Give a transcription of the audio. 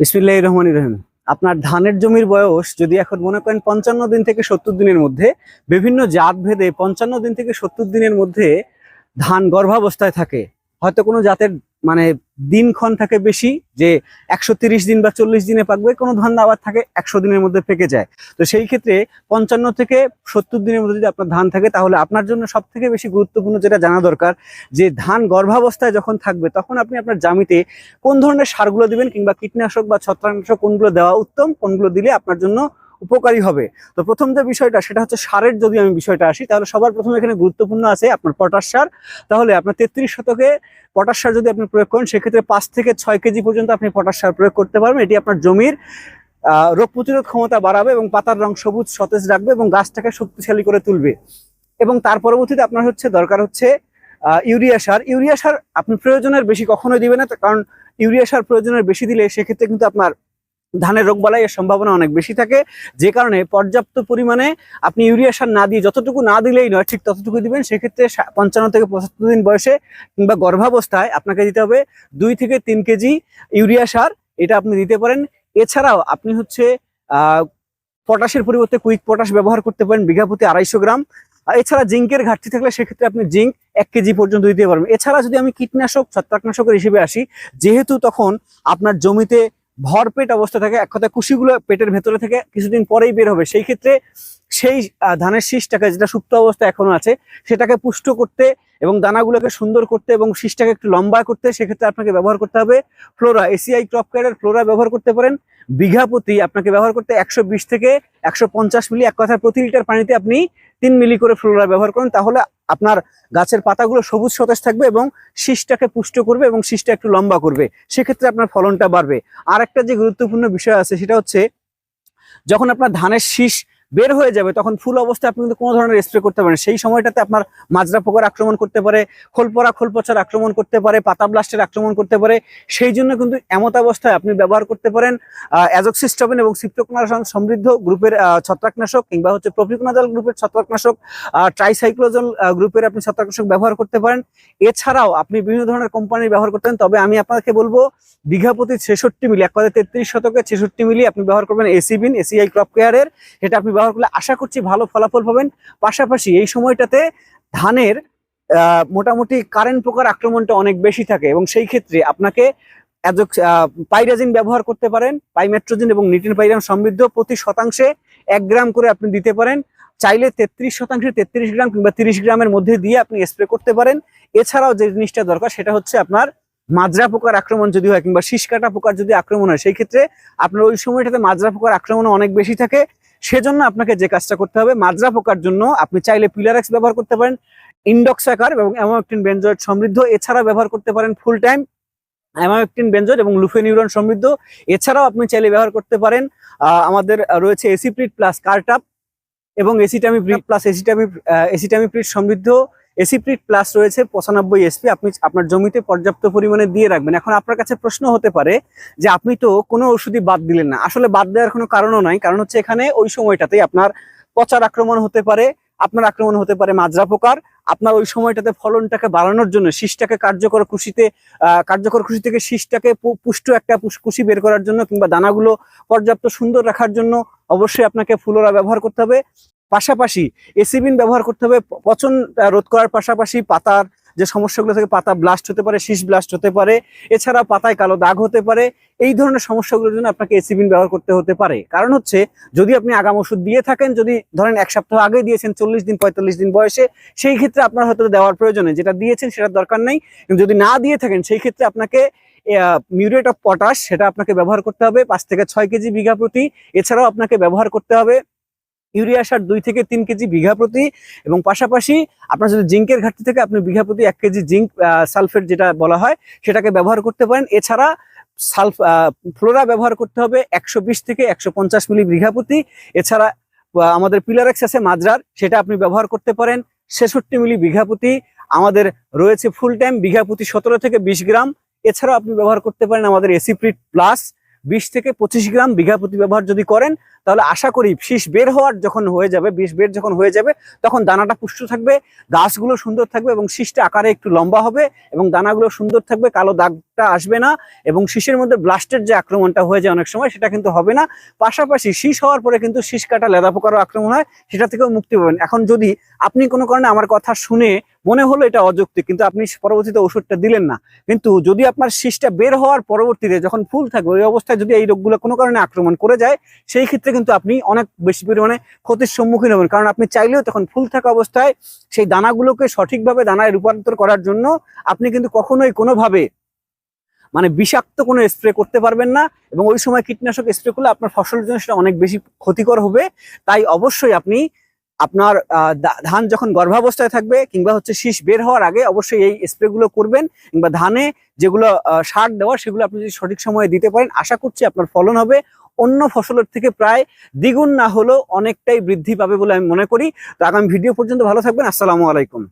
বিসমিল্লাহ রহমান রহিম। আপনার ধানের জমির বয়স যদি এখন মনে করেন পঞ্চান্ন দিন থেকে সত্তর দিনের মধ্যে, বিভিন্ন জাত ভেদে পঞ্চান্ন দিন থেকে সত্তর দিনের মধ্যে ধান গর্ভাবস্থায় থাকে হয়তো কোনো জাতের মানে দিনক্ষণ থাকে বেশি যে একশো দিন বা চল্লিশ দিনে পাকবে, কোনো ধান আবার থাকে একশো দিনের মধ্যে পেকে যায়। তো সেই ক্ষেত্রে পঞ্চান্ন থেকে সত্তর দিনের মধ্যে যদি আপনার ধান থাকে, তাহলে আপনার জন্য সব থেকে বেশি গুরুত্বপূর্ণ যেটা জানা দরকার, যে ধান গর্ভাবস্থায় যখন থাকবে, তখন আপনি আপনার জমিতে কোন ধরনের সারগুলো দিবেন কিংবা কীটনাশক বা ছত্রাকনাশক কোনগুলো দেওয়া উত্তম, কোনগুলো দিলে আপনার জন্য উপকারী হবে। তো প্রথম যে বিষয়টা, সেটা হচ্ছে সারের যদি আমি বিষয়টা আসি, তাহলে সবার প্রথমে এখানে গুরুত্বপূর্ণ আছে আপনার পটাশ সার। তাহলে আপনার তেত্রিশ শতকে পটাশ সার যদি আপনি প্রয়োগ করেন, সেক্ষেত্রে পাঁচ থেকে ছয় কেজি পর্যন্ত আপনি পটাশ সার প্রয়োগ করতে পারবেন। এটি আপনার জমির রোগ প্রতিরোধ ক্ষমতা বাড়াবে এবং পাতার রং সবুজ, সতেজ রাখবে এবং গাছটাকে শক্তিশালী করে তুলবে। এবং তার পরবর্তীতে আপনার হচ্ছে, দরকার হচ্ছে ইউরিয়া সার। ইউরিয়া সার আপনি প্রয়োজনের বেশি কখনোই দিবেন না, কারণ ইউরিয়া সার প্রয়োজনের বেশি দিলে সেক্ষেত্রে কিন্তু আপনার ধানের রোগ বালাইয়ের সম্ভাবনা অনেক বেশি থাকে। যে কারণে পর্যাপ্ত পরিমাণে আপনি ইউরিয়া সার না দিয়ে যতটুকু না দিলেই নয়, ঠিক ততটুকু দিবেন। সেক্ষেত্রে পঞ্চান্ন থেকে পঁচাত্তর দিন বয়সে কিংবা গর্ভাবস্থায় আপনাকে দিতে হবে দুই থেকে তিন কেজি ইউরিয়া সার। এটা আপনি দিতে পারেন। এছাড়াও আপনি হচ্ছে পটাশের পরিবর্তে কুইক পটাশ ব্যবহার করতে পারেন, বিঘা প্রতি আড়াইশো গ্রাম। এছাড়া জিঙ্কের ঘাটতি থাকলে সেক্ষেত্রে আপনি জিঙ্ক এক কেজি পর্যন্ত দিতে পারবেন। এছাড়া যদি আমি কীটনাশক ছত্রাকনাশকের হিসেবে আসি, যেহেতু তখন আপনার জমিতে ভরপেট অবস্থা থাকে। এক কথায় কুশিগুলো পেটের ভেতরে থেকে, কিছুদিন পরেই বের হবে। সেই ক্ষেত্রে সেই ধানের শীষটাকে, যেটা সুপ্ত অবস্থা এখনও আছে, সেটাকে পুষ্ট করতে এবং দানাগুলোকে সুন্দর করতে এবং শীষটাকে একটু লম্বা করতে, সেক্ষেত্রে আপনাকে ব্যবহার করতে হবে ফ্লোরা, এসিআই ক্রপ কেয়ারের ফ্লোরা ব্যবহার করতে পারেন। বিঘা প্রতি আপনাকে ব্যবহার করতে একশো বিশ থেকে একশো পঞ্চাশ মিলি, এক কথায় প্রতি লিটার পানিতে আপনি তিন মিলি করে ফ্লোরা ব্যবহার করেন। তাহলে আপনার গাছের পাতাগুলো সবুজ সতেজ থাকবে এবং শীষটাকে পুষ্ট করবে এবং শীষটা একটু লম্বা করবে। সেক্ষেত্রে আপনার ফলনটা বাড়বে। আর একটা যে গুরুত্বপূর্ণ বিষয় আছে সেটা হচ্ছে, যখন আপনার ধানের শীষ বের হয়ে যাবে, তখন ফুল অবস্থায় আপনি কিন্তু কোনো ধরনের স্প্রে করতে পারেন সেই সময়টাতে আপনার মাজরা পোকার আক্রমণ করতে পারে খোলপরা খোলপচার আক্রমণ করতে পারে, পাতা ব্লাস্টের আক্রমণ করতে পারে। সেই জন্য কিন্তু এমত অবস্থায় আপনি ব্যবহার করতে পারেন অ্যাজক্সিস্টবিন এবং সিপ্টোকোনাশন সমৃদ্ধ গ্রুপের ছত্রাকনাশক কিংবা হচ্ছে প্রপিকোনাজল গ্রুপের ছত্রাকনাশক ট্রাইসাইক্লোজল গ্রুপের আপনি ছত্রাকনাশক ব্যবহার করতে পারেন। এছাড়াও আপনি বিভিন্ন ধরনের কোম্পানির ব্যবহার করতেন তবে আমি আপনাকে বলব, বিঘা প্রতি ছেষট্টি মিলি, এক কথায় তেত্রিশ শতকে ছেষট্টি মিলি আপনি ব্যবহার করবেন এসিবিন এসিআই ক্রপ কেয়ারের এটা আপনি ব্যবহার করলে আশা করছি ভালো ফলাফল পাবেন। পাশাপাশি এই সময়টাতে ধানের মোটামুটি কারেন্ট পোকার আক্রমণটা অনেক বেশি থাকে এবং সেই ক্ষেত্রে আপনাকে পাইরাজিন ব্যবহার করতে পারেন পাইমেট্রোজিন এবং নিটিন পাইরাম সমৃদ্ধ প্রতি শতাংশে এক গ্রাম করে আপনি দিতে পারেন। চাইলে তেত্রিশ শতাংশে তেত্রিশ গ্রাম কিংবা তিরিশ গ্রামের মধ্যে দিয়ে আপনি স্প্রে করতে পারেন। এছাড়াও যে জিনিসটা দরকার সেটা হচ্ছে আপনার মাজরা পোকার আক্রমণ যদি হয় কিংবা শীষ কাটা পোকার যদি আক্রমণ হয়, সেই ক্ষেত্রে আপনার ওই সময়টাতে মাজরা পোকার আক্রমণ অনেক বেশি থাকে। সেজন্য আপনাকে যে কাজটা করতে হবে মাজরা পোকার জন্য আপনি চাইলে পিলারেক্স ব্যবহার করতে পারেন ইন্ডক্সাকার এবং অ্যামাকটিন বেঞ্জয়েড সমৃদ্ধ এছাড়া ব্যবহার করতে পারেন ফুল টাইম অ্যামাকটিন বেঞ্জয়েড এবং লুফেনিউরন সমৃদ্ধ। এছাড়াও আপনি চাইলে ব্যবহার করতে পারেন আমাদের রয়েছে এসিপ্রিট প্লাস কার্টাপ এবং এসিটামি প্লাস এসিটামি এসিটামিপ্রিট সমৃদ্ধ। এসিপ্রিট প্লাস রয়েছে পঁচানব্বই এসপি। আপনি আপনার জমিতে পর্যাপ্ত পরিমাণে দিয়ে রাখবেন। এখন আপনার কাছে প্রশ্ন হতে পারে যে আপনি তো কোনো ওষুধই বাদ দিলেন না। আসলে বাদ দেওয়ার কোনো কারণও নাই। কারণ হচ্ছে এখানে ওই সময়টাতেই আপনার পচার আক্রমণ হতে পারে আপনার আক্রমণ হতে পারে মাজরা পোকার। আপনার ওই সময়টাতে ফলনটাকে বাড়ানোর জন্য শীষটাকে কার্যকর আহ, কার্যকর কৃষি থেকে শীষটাকে পুষ্ট একটা কুশি বের করার জন্য কিংবা দানাগুলো পর্যাপ্ত সুন্দর রাখার জন্য অবশ্যই আপনাকে ফুলোরা ব্যবহার করতে হবে। পাশাপাশি এসিবিন ব্যবহার করতে হবে পচন রোধ করার পাশাপাশি পাতার যে সমস্যাগুলো থেকে পাতা ব্লাস্ট হতে পারে, শীষ ব্লাস্ট হতে পারে এছাড়া পাতায় কালো দাগ হতে পারে, এই ধরনের সমস্যাগুলোর জন্য আপনাকে এসিবিন ব্যবহার করতে হতে পারে। কারণ হচ্ছে, যদি আপনি আগাম ওষুধ দিয়ে থাকেন, যদি ধরেন এক সপ্তাহ আগে দিয়েছেন, চল্লিশ দিন, পঁয়তাল্লিশ দিন বয়সে, সেই ক্ষেত্রে আপনার হয়তো দেওয়ার প্রয়োজনে, যেটা দিয়েছেন সেটার দরকার নেই। যদি না দিয়ে থাকেন, সেই ক্ষেত্রে আপনাকে মিউরেট অফ পটাশ, সেটা আপনাকে ব্যবহার করতে হবে, পাঁচ থেকে ছয় কেজি বিঘা প্রতি। এছাড়াও আপনাকে ব্যবহার করতে হবে ইউরিয়া সার দুই থেকে তিন কেজি বিঘা প্রতি এবং পাশাপাশি আপনার যদি জিঙ্কের ঘাটতি থেকে, আপনি বিঘা প্রতি এক কেজি জিঙ্ক সালফেট যেটা বলা হয়, সেটাকে ব্যবহার করতে পারেন। এছাড়া সালফ ফ্লোরা ব্যবহার করতে হবে একশো বিশ থেকে একশো পঞ্চাশ মিলি বিঘা প্রতি। এছাড়া আমাদের পিলারেক্স আছে মাজরার সেটা আপনি ব্যবহার করতে পারেন ছেষট্টি মিলি বিঘা প্রতি। আমাদের রয়েছে ফুল টাইম বিঘা প্রতি সতেরো থেকে বিশ গ্রাম। এছাড়াও আপনি ব্যবহার করতে পারেন আমাদের এসিপ্রিট প্লাস। বিশ থেকে পঁচিশ গ্রাম বিঘা প্রতি ব্যবহার যদি করেন, তাহলে আশা করি শীষ বের হওয়ার যখন হয়ে যাবে, বিষ বের যখন হয়ে যাবে, তখন দানাটা পুষ্ট থাকবে, গাছগুলো সুন্দর থাকবে এবং শীষটা আকারে একটু লম্বা হবে এবং দানাগুলো সুন্দর থাকবে, কালো দাগটা আসবে না এবং শীষের মধ্যে ব্লাস্টের যে আক্রমণটা হয়ে যায় অনেক সময়, সেটা কিন্তু হবে না। পাশাপাশি শীষ হওয়ার পরে কিন্তু শীষ কাটা লেদা পোকারও আক্রমণ হয়, সেটা থেকেও মুক্তি পাবেন। এখন যদি আপনি কোনো কারণে আমার কথা শুনে মনে হলো এটা অযৌক্তিক, কিন্তু আপনি পরবর্তীতে ওষুধটা দিলেন না। কিন্তু যদি আপনার শীষটা বের হওয়ার পরবর্তীতে যখন ফুল থাকবে, ওই অবস্থায় যদি এই রোগগুলো কোনো কারণে আক্রমণ করে যায়, সেই ক্ষেত্রে কিন্তু আপনি অনেক বেশি পরিমাণে ক্ষতির সম্মুখীন হবেন। কারণ আপনি চাইলেও তখন ফুল থাকা অবস্থায় সেই দানাগুলোকে সঠিকভাবে দানায় রূপান্তর করার জন্য আপনি কিন্তু কখনোই কোনোভাবে মানে বিষাক্ত কোনো স্প্রে করতে পারবেন না এবং ওই সময় কীটনাশক স্প্রে করলে আপনার ফসলের জন্য সেটা অনেক বেশি ক্ষতিকর হবে। তাই অবশ্যই আপনি আপনার ধান যখন গর্ভাবস্থায় থাকবে কিংবা হচ্ছে শীষ বের হওয়ার আগে অবশ্যই এই স্প্রেগুলো করবেন কিংবা ধানে যেগুলো সার দেওয়া সেগুলো আপনি যদি সঠিক সময়ে দিতে পারেন, আশা করছি আপনার ফলন হবে। অন্য ফসলের থেকে প্রায় দ্বিগুণ না হলেও অনেকটাই বৃদ্ধি পাবে বলে আমি মনে করি। তো আগামী ভিডিও পর্যন্ত ভালো থাকবেন। আসসালামু আলাইকুম।